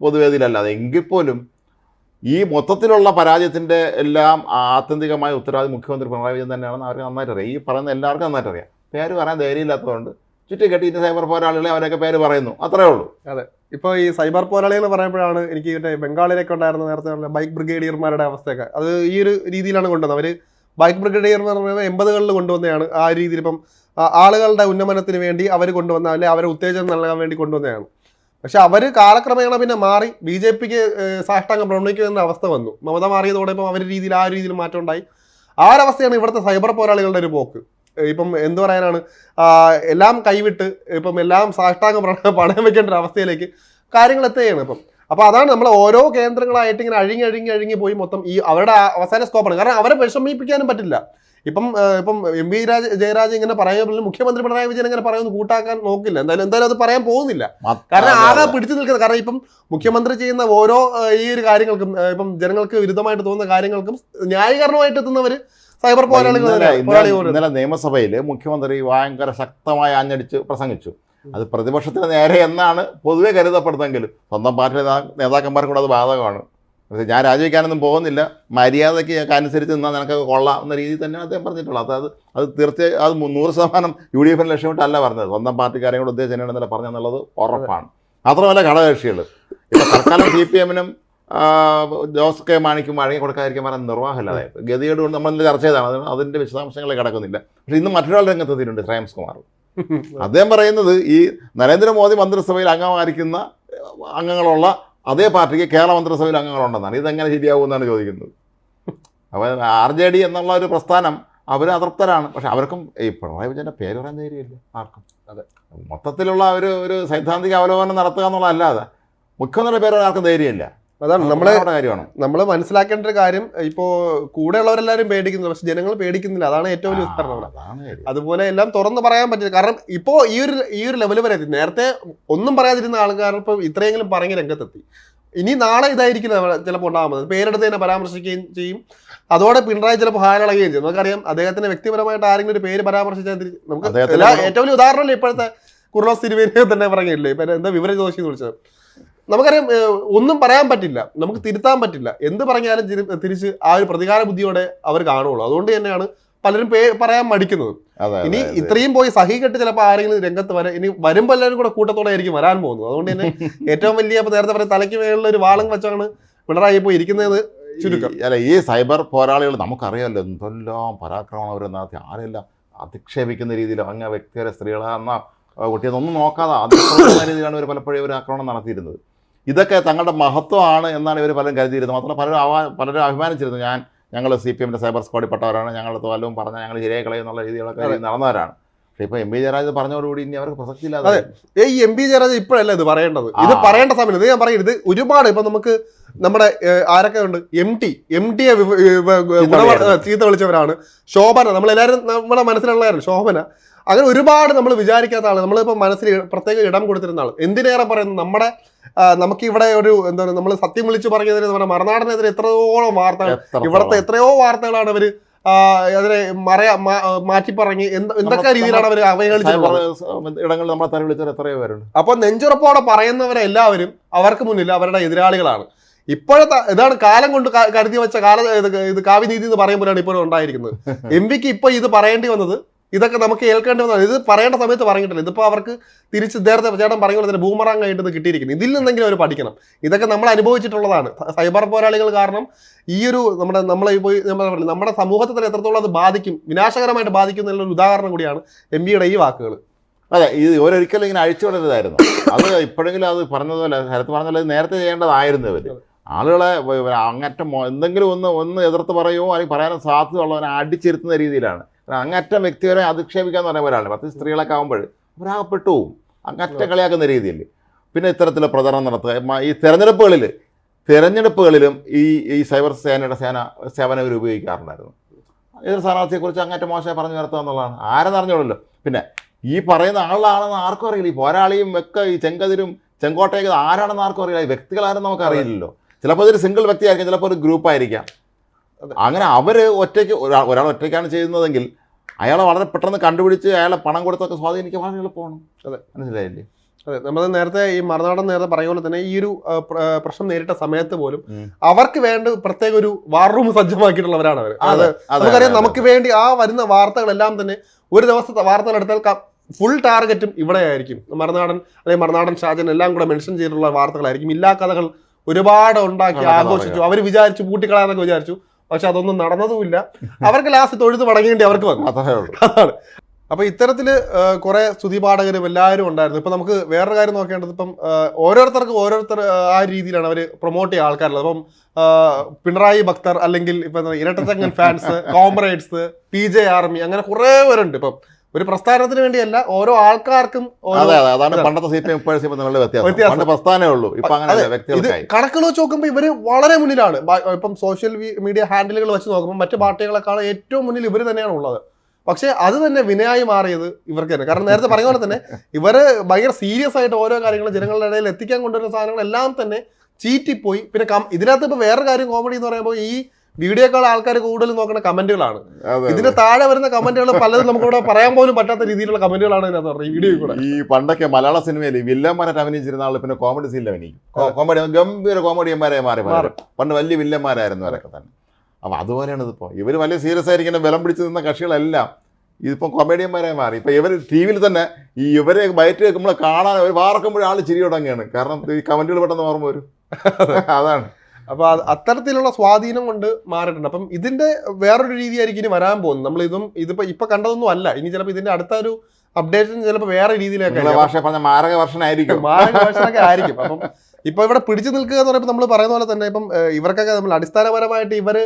പൊതുവേദിയിലല്ലാതെ എങ്കിൽ പോലും ഈ മൊത്തത്തിലുള്ള പരാജയത്തിന്റെ എല്ലാം ആത്യന്തികമായ ഉത്തരവാദി മുഖ്യമന്ത്രി പിണറായി വിജയൻ തന്നെയാണെന്ന് അവർക്ക് നന്നായിട്ട് അറിയാം ഈ പറയുന്ന എല്ലാവർക്കും നന്നായിട്ട് അറിയാം പേര് പറയാൻ ധൈര്യമില്ലാത്തതുകൊണ്ട് ചുറ്റിക്കെട്ടി ഇന്ന സൈബർ പോരാളികളെ അവരൊക്കെ പേര് പറയുന്നു. അത്രേ ഉള്ളൂ. അതെ. ഇപ്പോൾ ഈ സൈബർ പോരാളികൾ പറയുമ്പോഴാണ് എനിക്ക് മറ്റേ ബംഗാളിലൊക്കെ ഉണ്ടായിരുന്ന നേരത്തെ ബൈക്ക് ബ്രിഗേഡിയർമാരുടെ അവസ്ഥയൊക്കെ. അത് ഈ ഒരു രീതിയിലാണ് കൊണ്ടുവന്നത്. അവർ ബൈക്ക് ബ്രിഗേഡിയർ എന്ന് പറയുന്നത് എൺപതുകളിൽ കൊണ്ടുവന്നതാണ് ആ രീതിയിൽ ഇപ്പം ആളുകളുടെ ഉന്നമനത്തിന് വേണ്ടി അവർ കൊണ്ടുവന്ന അല്ലെ അവരെ ഉത്തേജനം നൽകാൻ വേണ്ടി കൊണ്ടുവന്നതാണ്. പക്ഷെ അവർ കാലക്രമേണ പിന്നെ മാറി ബി ജെ പിക്ക് സാഷ്ടാംഗം പ്രണയിക്കുന്ന അവസ്ഥ വന്നു. മമത മാറിയതോടെ ഇപ്പം അവർ രീതിയിൽ ആ രീതിയിൽ മാറ്റം ഉണ്ടായി. ആ ഒരവസ്ഥയാണ് ഇവിടുത്തെ സൈബർ പോരാളികളുടെ ഒരു പോക്ക്. ഇപ്പം എന്ത് പറയാനാണ് എല്ലാം കൈവിട്ട് ഇപ്പം എല്ലാം സാഷ്ടാംഗം പണയം വെക്കേണ്ട ഒരു അവസ്ഥയിലേക്ക് കാര്യങ്ങൾ എത്തുകയാണ് ഇപ്പം. അപ്പോൾ അതാണ് നമ്മൾ ഓരോ കേന്ദ്രങ്ങളായിട്ട് ഇങ്ങനെ അഴിഞ്ഞ് അഴിഞ്ഞ് അഴിഞ്ഞ് പോയി മൊത്തം ഈ അവരുടെ അവസാന സ്കോപ്പാണ് കാരണം അവരെ വിഷമിപ്പിക്കാനും പറ്റില്ല. ഇപ്പം ഇപ്പം എം വി രാജ ജയരാജ് ഇങ്ങനെ പറയുമ്പോൾ മുഖ്യമന്ത്രി പിണറായി വിജയൻ ഇങ്ങനെ പറയുന്നത് കൂട്ടാക്കാൻ നോക്കില്ല. എന്തായാലും എന്തായാലും അത് പറയാൻ പോകുന്നില്ല. കാരണം ആകെ പിടിച്ചു നിൽക്കുന്നത് കാരണം ഇപ്പം മുഖ്യമന്ത്രി ചെയ്യുന്ന ഓരോ ഈ ഒരു കാര്യങ്ങൾക്കും ഇപ്പം ജനങ്ങൾക്ക് വിരുദ്ധമായിട്ട് തോന്നുന്ന കാര്യങ്ങൾക്കും ന്യായീകരണമായിട്ട് എത്തുന്നവർ സൈബർ പോരാളികൾ ഇന്നലെ നിയമസഭയിൽ മുഖ്യമന്ത്രി ഭയങ്കര ശക്തമായി ആഞ്ഞടിച്ച് പ്രസംഗിച്ചു. അത് പ്രതിപക്ഷത്തിന് നേരെ എന്നാണ് പൊതുവെ കരുതപ്പെടുന്നെങ്കിലും സ്വന്തം പാർട്ടി നേതാക്കന്മാർക്കൂടെ നേതാക്കന്മാർക്കും അത് ബാധകമാണ്. പക്ഷേ ഞാൻ രാജിവെക്കാനൊന്നും പോകുന്നില്ല. മര്യാദയ്ക്ക് അനുസരിച്ച് നിന്നാൽ നിനക്ക് കൊള്ളാം എന്ന രീതിയിൽ തന്നെയാണ് അദ്ദേഹം പറഞ്ഞിട്ടുള്ളത്. അതായത് അത് തീർച്ചയായും അത് നൂറ് ശതമാനം യു ഡി എഫിന് ലക്ഷ്യമിട്ടല്ല പറഞ്ഞത്. സ്വന്തം പാർട്ടിക്കാരെയും കൂടെ ഉദ്ദേശം തന്നെയാണ് പറഞ്ഞെന്നുള്ളത് ഉറപ്പാണ്. മാത്രമല്ല ഘടകകക്ഷികൾ. ഇപ്പോൾ തൽക്കാലം സി പി എമ്മിനും ജോസ് കെ മാണിക്കും വഴങ്ങി കൊടുക്കാതിരിക്കാൻ പറയാൻ നിർവാഹമില്ലാതെ ഗതികേട് കൊണ്ട് നമ്മൾ ചർച്ച ചെയ്താണ് അതിന്റെ വിശദാംശങ്ങളെ കിടക്കുന്നില്ല. പക്ഷേ ഇന്ന് മറ്റൊരാൾ രംഗത്തെത്തിയിട്ടുണ്ട് ശ്രേംസ് കുമാർ. അദ്ദേഹം പറയുന്നത് ഈ നരേന്ദ്രമോദി മന്ത്രിസഭയിൽ അംഗമായിരിക്കുന്ന അംഗങ്ങളുള്ള അതേ പാർട്ടിക്ക് കേരള മന്ത്രിസഭയിൽ അംഗങ്ങളുണ്ടെന്നാണ്. ഇതെങ്ങനെ ശരിയാകുമെന്നാണ് ചോദിക്കുന്നത്. അപ്പോൾ ആർ ജെ ഡി എന്നുള്ള ഒരു പ്രസ്ഥാനം അവർ അതൃപ്തരാണ്. പക്ഷെ അവർക്കും ഈ പിണറായി വിജയന്റെ പേര് പറയാൻ ധൈര്യമില്ല ആർക്കും. അതെ. മൊത്തത്തിലുള്ള ഒരു ഒരു സൈദ്ധാന്തിക അവലോകനം നടത്തുക എന്നുള്ളതല്ലാതെ മുഖ്യമന്ത്രിയുടെ പേര് ആർക്കും ധൈര്യമില്ല. അതാണ് നമ്മളെ കാര്യമാണ് നമ്മൾ മനസ്സിലാക്കേണ്ട ഒരു കാര്യം ഇപ്പോ കൂടെ ഉള്ളവരെല്ലാവരും പേടിക്കുന്നു പക്ഷെ ജനങ്ങൾ പേടിക്കുന്നില്ല. അതാണ് ഏറ്റവും വലിയ ഉത്തരം അവിടെ. അതുപോലെ എല്ലാം തുറന്നു പറയാൻ പറ്റില്ല. കാരണം ഇപ്പോ ഈ ഒരു ഈ ഒരു ലെവൽ വരെ എത്തി. നേരത്തെ ഒന്നും പറയാതിരുന്ന ആൾക്കാർ ഇപ്പൊ ഇത്രയെങ്കിലും പറഞ്ഞ് രംഗത്തെത്തി. ഇനി നാളെ ഇതായിരിക്കില്ല ചിലപ്പോൾ ഉണ്ടാകുന്നത്. പേരെടുത്ത് തന്നെ പരാമർശിക്കുകയും ചെയ്യും. അതോടെ പിണറായി ചിലപ്പോൾ ഹാരളകുകയും ചെയ്യും. നമുക്കറിയാം അദ്ദേഹത്തിന് വ്യക്തിപരമായിട്ട് ആരെങ്കിലും ഒരു പേര് പരാമർശിച്ചാൽ നമുക്ക് ഏറ്റവും വലിയ ഉദാഹരണമല്ലേ ഇപ്പോഴത്തെ കുർലോസ് തിരുവേനെ തന്നെ പറഞ്ഞില്ലേ? ഇപ്പൊ എന്താ വിവര ജോഷി എന്ന് വിളിച്ചത്? നമുക്കറിയാം ഒന്നും പറയാൻ പറ്റില്ല. നമുക്ക് തിരുത്താൻ പറ്റില്ല. എന്ത് പറഞ്ഞാലും തിരി- തിരിച്ച് ആ ഒരു പ്രതികാര ബുദ്ധിയോടെ അവർ കാണുള്ളൂ അതുകൊണ്ട് തന്നെയാണ് പലരും പേ പറയാൻ മടിക്കുന്നത്. ഇനി. ഇത്രയും പോയി സഹി കെട്ട് ചിലപ്പോൾ ആരെങ്കിലും രംഗത്ത് വരെ ഇനി വരുമ്പോൾ എല്ലാവരും കൂടെ കൂട്ടത്തോടെ ആയിരിക്കും വരാൻ പോകുന്നത്. അതുകൊണ്ട് തന്നെ ഏറ്റവും വലിയ ഇപ്പൊ നേരത്തെ പറയാം തലയ്ക്ക് മേളിൽ ഒരു വാളം വെച്ചാണ് പിണറായി പോയി ഇരിക്കുന്നത് ചുരുക്കം. അല്ല ഈ സൈബർ പോരാളികൾ നമുക്കറിയാമല്ലോ എന്തെല്ലാം പരാക്രമണം അവർ നടത്തി ആരെല്ലാം അധിക്ഷേപിക്കുന്ന രീതിയിൽ അങ്ങ് വ്യക്തികളെ സ്ത്രീകളെ എന്നാ കുട്ടിയെന്നൊന്നും നോക്കാതെ. അധിക്ഷേപിക്കുന്ന രീതിയിലാണ് ഇവർ പലപ്പോഴും ഒരു ആക്രമണം നടത്തിയിരുന്നത്. ഇതൊക്കെ തങ്ങളുടെ മഹത്വമാണ് എന്നാണ് ഇവർ പലരും കരുതിയിരുന്നത്. മാത്രമല്ല പലരും അവ പലരും അഭിമാനിച്ചിരുന്നു. ഞാൻ ഞങ്ങൾ സി പി എമ്മിന്റെ സൈബർ സ്ക്വാഡിൽ പെട്ടവരാണ്. ഞങ്ങൾ വല്ലതും പറഞ്ഞാൽ ഞങ്ങൾ ശരിയായി കളയും എന്നുള്ള രീതിയിലൊക്കെ നടന്നവരാണ്. പക്ഷേ ഇപ്പോൾ എം പി ജയരാജ് പറഞ്ഞതോടുകൂടി ഇനി അവർക്ക് പ്രസക്തിയില്ലാതെ അതെ. ഏ ഈ എം പി ജയരാജ് ഇപ്പോഴല്ല ഇത് പറയേണ്ടത്? ഇത് പറയേണ്ട സമയം ഇത് ഞാൻ പറയുന്നത് ഇത് ഒരുപാട് ഇപ്പം നമുക്ക് നമ്മുടെ ആരൊക്കെ ഉണ്ട്? എം ടി എം ടിയെ ചീത്ത വിളിച്ചവരാണ്. ശോഭന നമ്മളെല്ലാവരും നമ്മുടെ മനസ്സിലുള്ളവരാണ്. ശോഭന അങ്ങനെ ഒരുപാട് നമ്മൾ വിചാരിക്കാത്ത ആൾ നമ്മളിപ്പോൾ മനസ്സിൽ പ്രത്യേക ഇടം കൊടുത്തിരുന്ന ആൾ എന്തിനേറെ പറയുന്നു? നമ്മുടെ നമുക്കിവിടെ നമുക്ക് ഇവിടെ ഒരു എന്താണ് നമ്മൾ സത്യം വിളിച്ചു പറഞ്ഞതിന് നമ്മുടെ മറുനാടിനെതിരെ എത്രയോളം വാർത്തകൾ. ഇവിടുത്തെ എത്രയോ വാർത്തകളാണ് അവർ അതിനെ മറയ മാറ്റി പറഞ്ഞ് എന്തൊക്കെ രീതിയിലാണ് അവർ അവഹേളിച്ചിട്ടുള്ളത് സൈബർ ഇടങ്ങളിൽ നമ്മളെ തന്നെ വിളിച്ചവർ എത്രയോ പേരുണ്ട്. അപ്പൊ നെഞ്ചുറപ്പോടെ പറയുന്നവരെല്ലാവരും അവർക്ക് മുന്നിൽ അവരുടെ എതിരാളികളാണ്. ഇപ്പോഴത്തെ ഇതാണ് കാലം കൊണ്ട് കരുതി വെച്ച കാല ഇത് ഇത് കാവ്യനീതി എന്ന് പറയുമ്പോഴാണ് ഇപ്പോഴും ഉണ്ടായിരിക്കുന്നത്. എം വിക്ക് ഇപ്പൊ ഇത് പറയേണ്ടി വന്നത് ഇതൊക്കെ നമുക്ക് ഏൽക്കേണ്ടി വന്നത് ഇത് പറയേണ്ട സമയത്ത് പറഞ്ഞിട്ടില്ല. ഇതിപ്പോൾ അവർക്ക് തിരിച്ച് നേരത്തെ ചേട്ടൻ പോലെ തന്നെ ബൂമറാങ് ആയിട്ട് കിട്ടിയിരിക്കുന്നു. ഇതിൽ നിന്നെങ്കിലും അവർ പഠിക്കണം. ഇതൊക്കെ നമ്മൾ അനുഭവിച്ചിട്ടുള്ളതാണ്. സൈബർ പോരാളികൾ കാരണം ഈ ഒരു നമ്മുടെ നമ്മളെ പോയി നമ്മുടെ സമൂഹത്തെ തന്നെ എത്രത്തോളം അത് ബാധിക്കും വിനാശകരമായിട്ട് ബാധിക്കും എന്നുള്ള ഒരു ഉദാഹരണം കൂടിയാണ് എം പിയുടെ ഈ വാക്കുകൾ അതെ ഇത് ഓരോരിക്കലും ഇങ്ങനെ അഴിച്ചു വിടരുതായിരുന്നു. അത് ഇപ്പോഴെങ്കിലും അത് പറഞ്ഞതുപോലെ ശരത്ത് അത് നേരത്തെ ചെയ്യേണ്ടതായിരുന്നു ഇവർ ആളുകളെ അങ്ങറ്റം എന്തെങ്കിലും ഒന്ന് ഒന്ന് എതിർത്ത് പറയുമോ അല്ലെങ്കിൽ പറയാനും സാധ്യതയുള്ളവനെ അടിച്ചിരുത്തുന്ന രീതിയിലാണ്. അങ്ങറ്റം വ്യക്തിപരെ അധിക്ഷേപിക്കാന്ന് പറയുന്ന ഒരാളാണ് പത്ത് സ്ത്രീകളൊക്കെ ആകുമ്പോൾ അവരാകപ്പെട്ടു അങ്ങറ്റം കളിയാക്കുന്ന രീതിയിൽ പിന്നെ ഇത്തരത്തിലുള്ള പ്രചരണം നടത്തുക. ഈ തെരഞ്ഞെടുപ്പുകളിൽ തെരഞ്ഞെടുപ്പുകളിലും ഈ ഈ സൈബർ സേനയുടെ സേന സേവനം ഇവർ ഉപയോഗിക്കാറുണ്ടായിരുന്നു. ഏതൊരു സ്ഥാനാർത്ഥിയെക്കുറിച്ച് അങ്ങേറ്റം മോശമായി പറഞ്ഞു നിർത്തുക എന്നുള്ളതാണ്. ആരെന്ന് അറിഞ്ഞോളൂ പിന്നെ ഈ പറയുന്ന ആളാണെന്ന് ആർക്കും അറിയില്ല. ഈ പോരാളിയും വെക്ക ഈ ചെങ്കതിരും ചെങ്കോട്ടയൊക്കെ ആരാണെന്ന് ആർക്കും അറിയില്ല. ഈ വ്യക്തികളാരും നമുക്ക് അറിയില്ലല്ലോ ചിലപ്പോൾ ഇതൊരു സിംഗിൾ വ്യക്തിയായിരിക്കാം ചിലപ്പോൾ ഒരു ഗ്രൂപ്പ് ആയിരിക്കാം. അതെ. അങ്ങനെ അവർ ഒറ്റയ്ക്ക് ഒരാൾ ഒരാൾ ഒറ്റയ്ക്കാണ് ചെയ്യുന്നതെങ്കിൽ അയാളെ വളരെ പെട്ടെന്ന് കണ്ടുപിടിച്ച് അയാളെ പണം കൊടുത്തൊക്കെ സ്വാധീനിക്കാൻ വളരെ എളുപ്പമാണ്. അതെ. മനസ്സിലായില്ലേ? അതെ. നമ്മൾ നേരത്തെ ഈ മറുനാടൻ നേരത്തെ പറയുന്ന പോലെ തന്നെ ഈ ഒരു പ്രശ്നം നേരിട്ട സമയത്ത് പോലും അവർക്ക് വേണ്ട പ്രത്യേക ഒരു വാർ റൂം സജ്ജമാക്കിയിട്ടുള്ളവരാണ് അവർ അത് നമുക്കറിയാം നമുക്ക് വേണ്ടി ആ വരുന്ന വാർത്തകളെല്ലാം തന്നെ ഒരു ദിവസത്തെ വാർത്തകൾ എടുത്താൽ ഫുൾ ടാർഗറ്റും ഇവിടെ ആയിരിക്കും മറുനാടൻ അല്ലെങ്കിൽ മറുനാടൻ ഷാജൻ എല്ലാം കൂടെ മെൻഷൻ ചെയ്തിട്ടുള്ള വാർത്തകളായിരിക്കും. ഇല്ലാ കഥകൾ ഒരുപാട് ഉണ്ടാക്കി ആഘോഷിച്ചു. അവർ വിചാരിച്ചു പൂട്ടിക്കളയാന്നൊക്കെ വിചാരിച്ചു. പക്ഷെ അതൊന്നും നടന്നതുമില്ല. അവർക്ക് ലാസ്റ്റ് തൊഴുത് മടങ്ങേണ്ടി അവർക്ക് വന്നു. അതാണ്. അപ്പൊ ഇത്തരത്തിൽ കുറെ സ്തുതിപാഠകരും എല്ലാവരും ഉണ്ടായിരുന്നു. ഇപ്പൊ നമുക്ക് വേറൊരു കാര്യം നോക്കേണ്ടത് ഇപ്പം ഓരോരുത്തർക്ക് ഓരോരുത്തർ ആ, രീതിയിലാണ് അവർ പ്രൊമോട്ട് ചെയ്യുക ആൾക്കാരുള്ളത് അപ്പം പിണറായി ഭക്തർ അല്ലെങ്കിൽ ഇപ്പൊ ഇരട്ടച്ചങ്ങൻ fans comrades P J army അങ്ങനെ കുറെ പേരുണ്ട് ഇപ്പം. ഒരു പ്രസ്ഥാനത്തിന് വേണ്ടിയല്ല ഓരോ ആൾക്കാർക്കും അതെ അതെ അതാണ് പണ്ടത്തെ സി പി എം ഇപ്പോഴത്തെ തമ്മിലുള്ള വ്യത്യാസം. പണ്ട് പ്രസ്ഥാനമേ ഉള്ളൂ ഇപ്പൊ അങ്ങനെ വ്യക്തികൾ വ്യക്തികൾക്കായി കണക്കുകൾ വെച്ച് നോക്കുമ്പോൾ ഇവർ വളരെ മുന്നിലാണ്. ഇപ്പം സോഷ്യൽ മീഡിയ ഹാൻഡിലുകൾ വെച്ച് നോക്കുമ്പോൾ മറ്റു പാർട്ടികളെക്കാൾ ഏറ്റവും മുന്നിൽ ഇവർ തന്നെയാണ് ഉള്ളത്. പക്ഷെ അത് തന്നെ വിനയായി മാറിയത് ഇവർക്ക് തന്നെ. കാരണം നേരത്തെ പറഞ്ഞ പോലെ തന്നെ ഇവർ ഭയങ്കര സീരിയസ് ആയിട്ട് ഓരോ കാര്യങ്ങളും ജനങ്ങളുടെ ഇടയിൽ എത്തിക്കാൻ കൊണ്ടുവരുന്ന സാധനങ്ങളെല്ലാം തന്നെ ചീറ്റിപ്പോയി. പിന്നെ കം- ഇതിനകത്ത് ഇപ്പൊ വേറെ കാര്യം കോമഡി എന്ന് പറയുമ്പോൾ ഈ വീഡിയോക്കാൾ ആൾക്കാർ കൂടുതൽ നോക്കുന്ന കമന്റുകളാണ്. ഇതിന്റെ ഇതിന് താഴെ വരുന്ന കമന്റുകൾ പലതും നമുക്കിവിടെ പറയാൻ പോലും പറ്റാത്ത രീതിയിലുള്ള കമന്റുകളാണ് ഇതിനകത്ത് പറഞ്ഞത് ഈ വീഡിയോ കൂടെ. ഈ പണ്ടൊക്കെ മലയാള സിനിമയിൽ വില്ലന്മാരായിട്ട് അഭിനയിച്ചിരുന്ന ആൾ പിന്നെ കോമഡി സീനിൽ അഭിനയിക്കും. കോമഡി ഗംഭീര കോമഡിയന്മാരെ മാറി മാറി. പണ്ട് വലിയ വില്ലന്മാരായിരുന്നു അവരൊക്കെ തന്നെ. അപ്പൊ അതുപോലെയാണ് ഇതിപ്പോ. ഇവർ വലിയ സീരിയസ് ആയിരിക്കുന്ന ബലം പിടിച്ച് നിന്ന കക്ഷികളെല്ലാം ഇതിപ്പോ കൊമേഡിയന്മാരെ മാറി. ഇപ്പൊ ഇവർ ടി വിയിൽ തന്നെ ഈ ഇവരെ ബയറ്റ് നമ്മൾ കാണാൻ ഒരു വാർക്കുമ്പോഴും ആൾ ചിരി തുടങ്ങുകയാണ്. കാരണം ഈ കമന്റുകൾ പെട്ടെന്ന് ഓർമ്മ വരും. അതാണ്. അപ്പൊ അത് അത്തരത്തിലുള്ള സ്വാധീനം കൊണ്ട് മാറിയിട്ടുണ്ട്. അപ്പം ഇതിന്റെ വേറൊരു രീതിയായിരിക്കും ഇനി വരാൻ പോകുന്നത്. നമ്മൾ ഇതും ഇതിപ്പോ ഇപ്പൊ കണ്ടതൊന്നും അല്ല. ഇനി ചിലപ്പോൾ ഇതിന്റെ അടുത്ത ഒരു അപ്ഡേഷൻ ചിലപ്പോൾ വേറെ രീതിയിലൊക്കെ ആയിരിക്കും. ഭാഷ പറഞ്ഞ മാരക വർഷനായിരിക്കും. മാർഗദർശനമൊക്കെ ആയിരിക്കും. അപ്പം ഇപ്പൊ ഇവിടെ പിടിച്ചു നിൽക്കുക എന്ന് പറയുമ്പോൾ നമ്മൾ പറയുന്ന പോലെ തന്നെ ഇപ്പം ഇവർക്കൊക്കെ നമ്മൾ അടിസ്ഥാനപരമായിട്ട് ഇവർ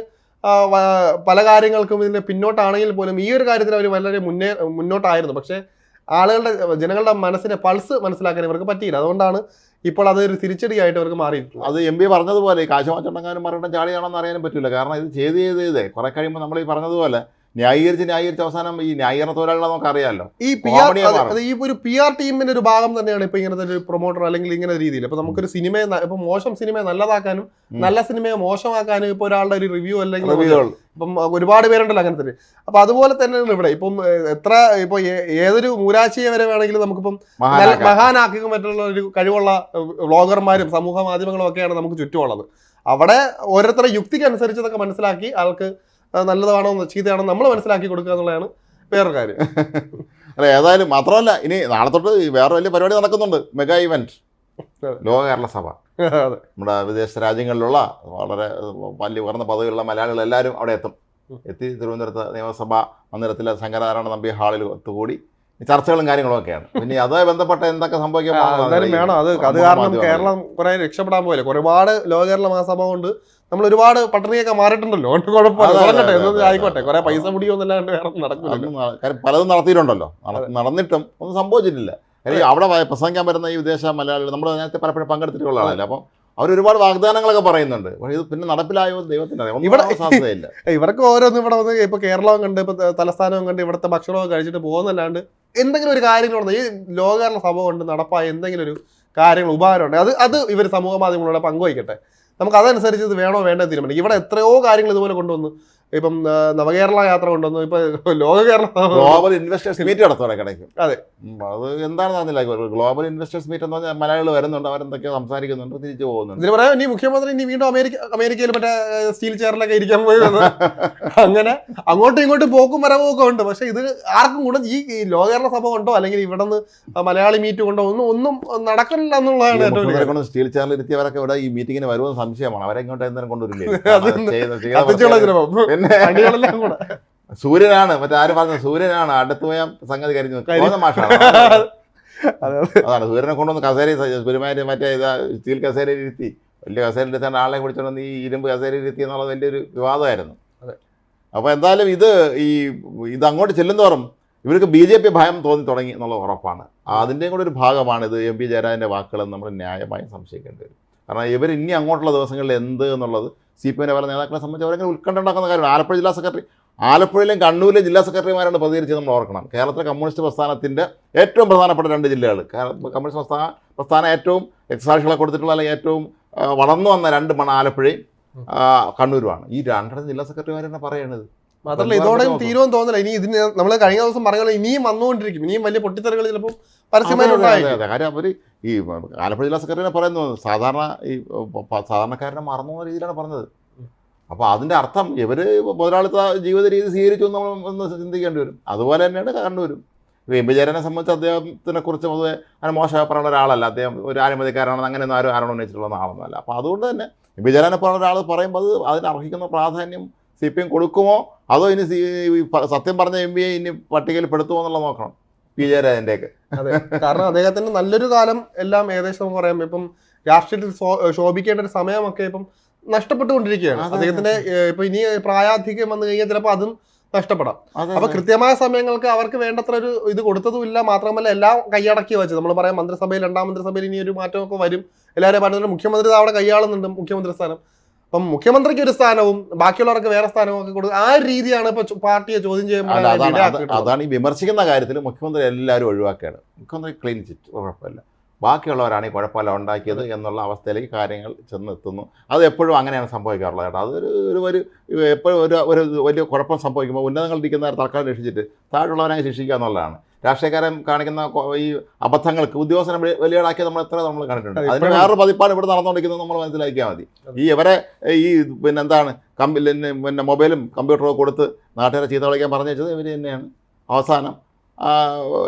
പല കാര്യങ്ങൾക്കും ഇതിന്റെ പിന്നോട്ടാണെങ്കിൽ പോലും ഈ ഒരു കാര്യത്തിൽ അവർ വളരെ മുന്നേ മുന്നോട്ടായിരുന്നു. പക്ഷേ ആളുകളുടെ ജനങ്ങളുടെ മനസ്സിന്റെ പൾസ് മനസ്സിലാക്കാൻ ഇവർക്ക് പറ്റിയില്ല. അതുകൊണ്ടാണ് ഇപ്പോൾ അതൊരു തിരിച്ചടിയായിട്ട് അവർക്ക് മാറിയിട്ടുള്ളത്. അത് എം പി പറഞ്ഞതുപോലെ കാശ് മാറ്റുണ്ടെങ്കിലും മരണം ചാടിയാണെന്ന് അറിയാനും പറ്റില്ല. കാരണം ഇത് ചെയ്ത് ചെയ്ത് ചെയ്തേ. കുറെ കഴിയുമ്പോൾ നമ്മൾ ഈ പറഞ്ഞതുപോലെ ന്യായീകരിച്ച് ന്യായീകരിച്ച് അവസാനം ഈ ന്യായീകരണ തൊഴിലാളികളെ നമുക്ക് അറിയാമല്ലോ ഈ പി ആർ. ഈ ഒരു പി ആർ ടീമിന്റെ ഒരു ഭാഗം തന്നെയാണ് ഇപ്പൊ ഇങ്ങനത്തെ ഒരു പ്രൊമോട്ടർ അല്ലെങ്കിൽ ഇങ്ങനെ രീതിയിൽ. ഇപ്പൊ നമുക്കൊരു സിനിമയെ ഇപ്പൊ മോശം സിനിമയെ നല്ലതാക്കാനും നല്ല സിനിമയെ മോശമാക്കാനും ഇപ്പൊ ഒരാളുടെ ഒരു റിവ്യൂ അല്ലെങ്കിൽ ഇപ്പം ഒരുപാട് പേരുണ്ടല്ലോ അങ്ങനത്തെ. അപ്പൊ അതുപോലെ തന്നെയാണ് ഇവിടെ. ഇപ്പം എത്ര ഇപ്പൊ ഏതൊരു മൂരാശിയെ വരെ വേണമെങ്കിലും നമുക്കിപ്പം മഹാനാക്കിക്കും മഹാനാക്ക മറ്റുള്ള ഒരു കഴിവുള്ള വ്ളോഗർമാരും സമൂഹ മാധ്യമങ്ങളും ഒക്കെയാണ് നമുക്ക് ചുറ്റുമുള്ളത്. അവിടെ ഓരോരുത്തരുടെ യുക്തിക്ക് അനുസരിച്ചതൊക്കെ മനസ്സിലാക്കി ആൾക്ക് നല്ലതാണോ ചീത്തയാണോ നമ്മൾ മനസ്സിലാക്കി കൊടുക്കുക എന്നുള്ളതാണ് വേറൊരു കാര്യം. അല്ല ഏതായാലും മാത്രമല്ല ഇനി നാളെ തൊട്ട് വേറെ വലിയ പരിപാടി നടക്കുന്നുണ്ട്. Mega event. അതെ. ലോക കേരള സഭ. നമ്മുടെ വിദേശ രാജ്യങ്ങളിലുള്ള വളരെ വലിയ ഉയർന്ന പദവിയുള്ള മലയാളികൾ എല്ലാവരും അവിടെ എത്തും. എത്തി തിരുവനന്തപുരത്ത് നിയമസഭാ മന്ദിരത്തിലെ ശങ്കരനാരായണ നമ്പി ഹാളിൽ ഒത്തുകൂടി ചർച്ചകളും കാര്യങ്ങളും ഒക്കെയാണ് പിന്നെ അതുമായി ബന്ധപ്പെട്ട എന്തൊക്കെ സംഭവിക്കാൻ വേണം. അത് അത് കാരണം കേരളം കുറെ രക്ഷപ്പെടാൻ പോയില്ലേ? ഒരുപാട് ലോക കേരള മഹാസഭ കൊണ്ട് നമ്മൾ ഒരുപാട് പട്ടിണിയൊക്കെ മാറിയിട്ടുണ്ടല്ലോ. അതുകൊണ്ട് കുഴപ്പമില്ല. അതെ, ആയിക്കോട്ടെ. കുറെ പൈസ മുടിയോന്നല്ലാണ്ട് വേറെ നടക്കില്ല കാര്യം പലതും നടത്തിയിട്ടുണ്ടല്ലോ. നടന്നിട്ടും ഒന്നും സംഭവിച്ചിട്ടില്ല. അല്ലെങ്കിൽ അവിടെ പ്രസംഗിക്കാൻ വരുന്ന ഈ വിദേശ മലയാളികൾ നമ്മൾ നേരത്തെ പലപ്പോഴും പങ്കെടുത്തിട്ടുള്ള ആളല്ലേ. അപ്പം അവർ ഒരുപാട് വാഗ്ദാനങ്ങളൊക്കെ പറയുന്നുണ്ട്. പക്ഷേ ഇത് പിന്നെ നടപ്പിലായോ ദൈവത്തിന് ഇവിടെ- സാധ്യതയില്ല. ഇവർക്ക് ഓരോന്നും ഇവിടെ വന്ന് ഇപ്പൊ കേരളവും കണ്ട് ഇപ്പൊ ത- തലസ്ഥാനവും കണ്ട് ഇവിടുത്തെ ഭക്ഷണവും കഴിച്ചിട്ട് പോകുന്നല്ലാണ്ട് എന്തെങ്കിലും ഒരു കാര്യങ്ങൾ ഉണ്ടോ? ഈ ലോകകരണ സഭ കൊണ്ട് നടപ്പായ എന്തെങ്കിലും ഒരു കാര്യങ്ങൾ ഉപകാരം ഉണ്ട് അത് അത് ഇവർ സമൂഹ മാധ്യമങ്ങളോട് പങ്കുവയ്ക്കട്ടെ. നമുക്ക് അതനുസരിച്ച് ഇത് വേണോ വേണ്ട തീരുമാനിക്കും. ഇവിടെ എത്രയോ കാര്യങ്ങൾ ഇതുപോലെ കൊണ്ടുവന്നു. ഇപ്പം നവകേരള യാത്ര കൊണ്ടുവന്നു. ഇപ്പൊ ലോക കേരള ഗ്ലോബൽ ഇൻവെസ്റ്റേഴ്സ് മീറ്റ് നടത്തും ഇടയ്ക്ക് അതെ. അത് എന്താണെന്ന് അറിഞ്ഞില്ല. ഗ്ലോബൽ ഇൻവെസ്റ്റേഴ്സ് മീറ്റ് എന്ന് പറഞ്ഞാൽ മലയാളികൾ വരുന്നുണ്ട് അവരെന്തൊക്കെയോ സംസാരിക്കുന്നുണ്ട് തിരിച്ചു പോകുന്നുണ്ട്. ഇതിന് പറയാം ഇനി മുഖ്യമന്ത്രി ഇനി വീണ്ടും അമേരിക്ക അമേരിക്കയിൽ മറ്റേ സ്റ്റീൽ ചെയറിലൊക്കെ ഇരിക്കാൻ പോയി അങ്ങനെ അങ്ങോട്ടും ഇങ്ങോട്ടും പോക്കും വരവും ഒക്കെ ഉണ്ട്. പക്ഷെ ഇത് ആർക്കും കൂടെ ഈ ലോക കേരള സഭ കൊണ്ടോ അല്ലെങ്കിൽ ഇവിടെ നിന്ന് മലയാളി മീറ്റ് കൊണ്ടോ ഒന്നും ഒന്നും നടക്കില്ല എന്നുള്ളതാണ് സ്റ്റീൽ ചെയറിൽ ഇരുത്തിയവരൊക്കെ ഇവിടെ ഈ മീറ്റിങ്ങിന് വരുമെന്ന് സംശയമാണ്. അവരെ ഇങ്ങോട്ട് എന്തെങ്കിലും കൊണ്ടുവരില്ലേ? പിന്നെ പണികളെല്ലാം കൂടെ. സൂര്യനാണ് മറ്റേ ആര് പറഞ്ഞ സൂര്യനാണ് അടുത്ത് പോയാൽ സംഗതി കരിഞ്ഞു മാഷാണ്. അതാണ് സൂര്യനെ കൊണ്ടുവന്ന് കസേര സൂര്യമാര് മറ്റേ ഇതാ സ്റ്റീൽ കസേരി ഇരുത്തി. വലിയ കസേര ഇരുത്താൻ ആളെ കുടിച്ചോണ്ട് ഈ ഇരുമ്പ് കസേരി ഇരുത്തി എന്നുള്ളത് വലിയൊരു വിവാദമായിരുന്നു. അപ്പോൾ എന്തായാലും ഇത് ഈ ഇത് അങ്ങോട്ട് ചെല്ലുന്തോറും ഇവർക്ക് ബി ജെ പി ഭയം തോന്നി തുടങ്ങി എന്നുള്ള ഉറപ്പാണ്. അതിന്റെയും കൂടെ ഒരു ഭാഗമാണ് ഇത് എം പി ജയരാജന്റെ വാക്കുകളെന്ന് നമ്മൾ ന്യായമായും സംശയിക്കേണ്ടി വരും. കാരണം ഇവർ ഇനി അങ്ങോട്ടുള്ള ദിവസങ്ങളിൽ എന്ത് എന്നുള്ളത് സി പി എമ്മിന്റെ പല നേതാക്കളെ സംബന്ധിച്ച് അവരെങ്ങനെ ഉത്കണ്ഠ ഉണ്ടാക്കുന്ന കാര്യമാണ് ആലപ്പുഴ ജില്ലാ സെക്രട്ടറി ആലപ്പുഴയിലും കണ്ണൂരിലും ജില്ലാ സെക്രട്ടറിമാരാണ് പ്രതികരിച്ചത് നമ്മൾ ഓർക്കണം. കേരളത്തിലെ കമ്മ്യൂണിസ്റ്റ് പ്രസ്ഥാനത്തിന്റെ ഏറ്റവും പ്രധാനപ്പെട്ട രണ്ട് ജില്ലകൾ കമ്മ്യൂണിസ്റ്റ് പ്രസ്ഥാന പ്രസ്ഥാനം ഏറ്റവും എക്സാക്ഷികളെ കൊടുത്തിട്ടുള്ള അല്ലെങ്കിൽ ഏറ്റവും വളർന്നു വന്ന രണ്ട് മണ്ണ് ആലപ്പുഴയും കണ്ണൂരുമാണ്. ഈ രണ്ടര ജില്ലാ സെക്രട്ടറിമാർ തന്നെ പറയണത്. മാത്രമല്ല ഇതോടെ തീരുമെന്ന് തോന്നില്ല ഇനി ഇതിന് നമ്മൾ കഴിഞ്ഞ ദിവസം പറഞ്ഞ ഇനിയും വന്നുകൊണ്ടിരിക്കും. ഇനിയും വലിയ പൊട്ടിത്തെറികൾ ചിലപ്പോൾ അതെ, പരസ്യമായിട്ട് അതെ, ഉണ്ടായിരിക്കും. അതെ. കാര്യം അവർ ഈ ആലപ്പുഴ ജില്ലാ സെക്രട്ടറിനെ പറയുന്നു സാധാരണ ഈ സാധാരണക്കാരനെ മറന്നു പോകുന്ന രീതിയിലാണ് പറഞ്ഞത്. അപ്പോൾ അതിന്റെ അർത്ഥം ഇവർ മുതലാളിത്ത ജീവിത രീതി സ്വീകരിച്ചു എന്ന് നമ്മൾ ഒന്ന് ചിന്തിക്കേണ്ടി വരും. അതുപോലെ തന്നെയാണ് കണ്ടുവരും വിജയനെ സംബന്ധിച്ച് അദ്ദേഹത്തിനെ കുറിച്ച് പൊതുവെ അങ്ങനെ മോശം അഭിപ്രായമുള്ള ഒരാളല്ല. അദ്ദേഹം ഒരു അനുമതിക്കാരാണെന്ന് അങ്ങനെയൊന്നും ആരും ആരോടും ഉന്നയിച്ചിട്ടുള്ള ആളൊന്നുമല്ല അപ്പോൾ അതുകൊണ്ട് തന്നെ വിജയനെ പോലുള്ള ഒരാൾ പറയുമ്പോൾ അത് അതിന് അർഹിക്കുന്ന പ്രാധാന്യം സി പി എം കൊടുക്കുമോ? അതോ ഇനി സത്യം പറഞ്ഞ എം പിയെ ഇനി പട്ടികയിൽ പെടുത്തുമോ എന്നുള്ളത് നോക്കണം. പി ജയരാജന്റെയൊക്കെ അതെ. കാരണം അദ്ദേഹത്തിന് നല്ലൊരു കാലം എല്ലാം ഏകദേശം നമുക്ക് പറയാം. ഇപ്പം രാഷ്ട്രീയത്തിൽ ശോഭിക്കേണ്ട ഒരു സമയമൊക്കെ ഇപ്പം നഷ്ടപ്പെട്ടുകൊണ്ടിരിക്കുകയാണ്. അദ്ദേഹത്തിന്റെ ഇപ്പൊ ഇനി പ്രായാധിക്യം വന്നു കഴിഞ്ഞാൽ ചിലപ്പോൾ അതും നഷ്ടപ്പെടാം. അപ്പൊ കൃത്യമായ സമയങ്ങൾക്ക് അവർക്ക് വേണ്ടത്ര ഒരു ഇത് കൊടുത്തതുമില്ല. മാത്രമല്ല എല്ലാം കൈയടക്കി വെച്ച്. നമ്മൾ പറയാം മന്ത്രിസഭയിൽ രണ്ടാം മന്ത്രിസഭയിൽ ഇനി ഒരു മാറ്റമൊക്കെ വരും. എല്ലാവരും പറയുന്നത് മുഖ്യമന്ത്രി അവിടെ കൈയാളുന്നുണ്ട്. മുഖ്യമന്ത്രി സ്ഥാനം. അപ്പം മുഖ്യമന്ത്രിക്ക് ഒരു സ്ഥാനവും ബാക്കിയുള്ളവർക്ക് വേറെ സ്ഥാനവും ഒക്കെ കൊടുക്കുക ആ രീതിയാണ് ഇപ്പൊ പാർട്ടിയെ ചോദ്യം ചെയ്യുമ്പോൾ അതാണ് അതാണ് ഈ വിമർശിക്കുന്ന കാര്യത്തിൽ മുഖ്യമന്ത്രി എല്ലാവരും ഒഴിവാക്കുകയാണ്. മുഖ്യമന്ത്രി ക്ലീൻ ചിറ്റ് കുഴപ്പമില്ല ബാക്കിയുള്ളവരാണ് ഈ കുഴപ്പമില്ല ഉണ്ടാക്കിയത് എന്നുള്ള അവസ്ഥയിലേക്ക് കാര്യങ്ങൾ ചെന്നെത്തുന്നു. അത് എപ്പോഴും അങ്ങനെയാണ് സംഭവിക്കാറുള്ളത് കേട്ടോ. അതൊരു ഒരു ഒരു എപ്പോഴും ഒരു ഒരു വലിയ കുഴപ്പം സംഭവിക്കുമ്പോൾ ഉന്നതങ്ങളിൽ ഇരിക്കുന്നവർ തൽക്കാലം രക്ഷിച്ചിട്ട് താഴെയുള്ളവരെ ശിക്ഷിക്കുക എന്നുള്ളതാണ്. രാഷ്ട്രീയക്കാരൻ കാണിക്കുന്ന ഈ അബദ്ധങ്ങൾക്ക് ഉദ്യോഗസ്ഥനെ വെളി- നമ്മൾ എത്ര നമ്മൾ കണ്ടിട്ടുണ്ട്? അതെ, അതിന് വേറൊരു പതിപ്പാണ് ഇവിടെ നടന്നുകൊണ്ടിരിക്കുന്നത് നമ്മൾ മനസ്സിലാക്കിയാൽ മതി. ഈ ഇവരെ ഈ പിന്നെ എന്താണ് കമ്പി പിന്നെ മൊബൈലും കമ്പ്യൂട്ടറും കൊടുത്ത് നാട്ടുകാരെ ചീത്ത വിളിക്കാൻ പറഞ്ഞു വെച്ചത് ഇവർ തന്നെയാണ്. അവസാനം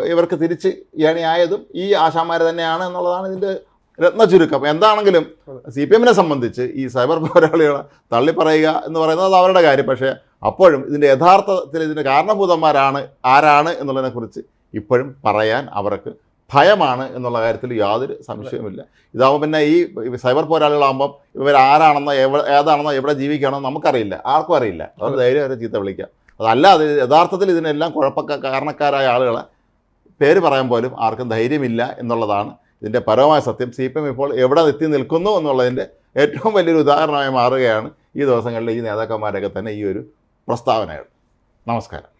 ഇവർക്ക് തിരിച്ച് ഏണിയായതും ഈ ആശാന്മാർ തന്നെയാണ് എന്നുള്ളതാണ് ഇതിന്റെ രത്ന ചുരുക്കം. എന്താണെങ്കിലും സി പി എമ്മിനെ സംബന്ധിച്ച് ഈ സൈബർ പോരാളികളെ തള്ളി പറയുക എന്ന് പറയുന്നത് അത് അവരുടെ കാര്യം. പക്ഷേ അപ്പോഴും ഇതിന്റെ യഥാർത്ഥത്തിൽ ഇതിന്റെ കാരണഭൂതന്മാരാണ് ആരാണ് എന്നുള്ളതിനെക്കുറിച്ച് ഇപ്പോഴും പറയാൻ അവർക്ക് ഭയമാണ് എന്നുള്ള കാര്യത്തിൽ യാതൊരു സംശയവുമില്ല. ഇതാവുമ്പോൾ പിന്നെ ഈ സൈബർ പോരാളികളാകുമ്പം ഇവർ ആരാണെന്നോ എവിടെ ഏതാണെന്നോ എവിടെ ജീവിക്കുകയാണോ നമുക്കറിയില്ല. ആർക്കും അറിയില്ല. അവർ ധൈര്യം അവരെ ചീത്ത വിളിക്കാം. അതല്ലാതെ യഥാർത്ഥത്തിൽ ഇതിനെല്ലാം കുഴപ്പക്ക കാരണക്കാരായ ആളുകളെ പേര് പറയാൻ പോലും ആർക്കും ധൈര്യമില്ല എന്നുള്ളതാണ് ഇതിന്റെ പരമമായ സത്യം. സി പി എം ഇപ്പോൾ എവിടെ എത്തി നിൽക്കുന്നു എന്നുള്ളതിന്റെ ഏറ്റവും വലിയൊരു ഉദാഹരണമായി മാറുകയാണ് ഈ ദിവസങ്ങളിൽ ഈ നേതാക്കന്മാരൊക്കെ തന്നെ ഈ ഒരു പ്രസ്താവനകൾ. നമസ്കാരം.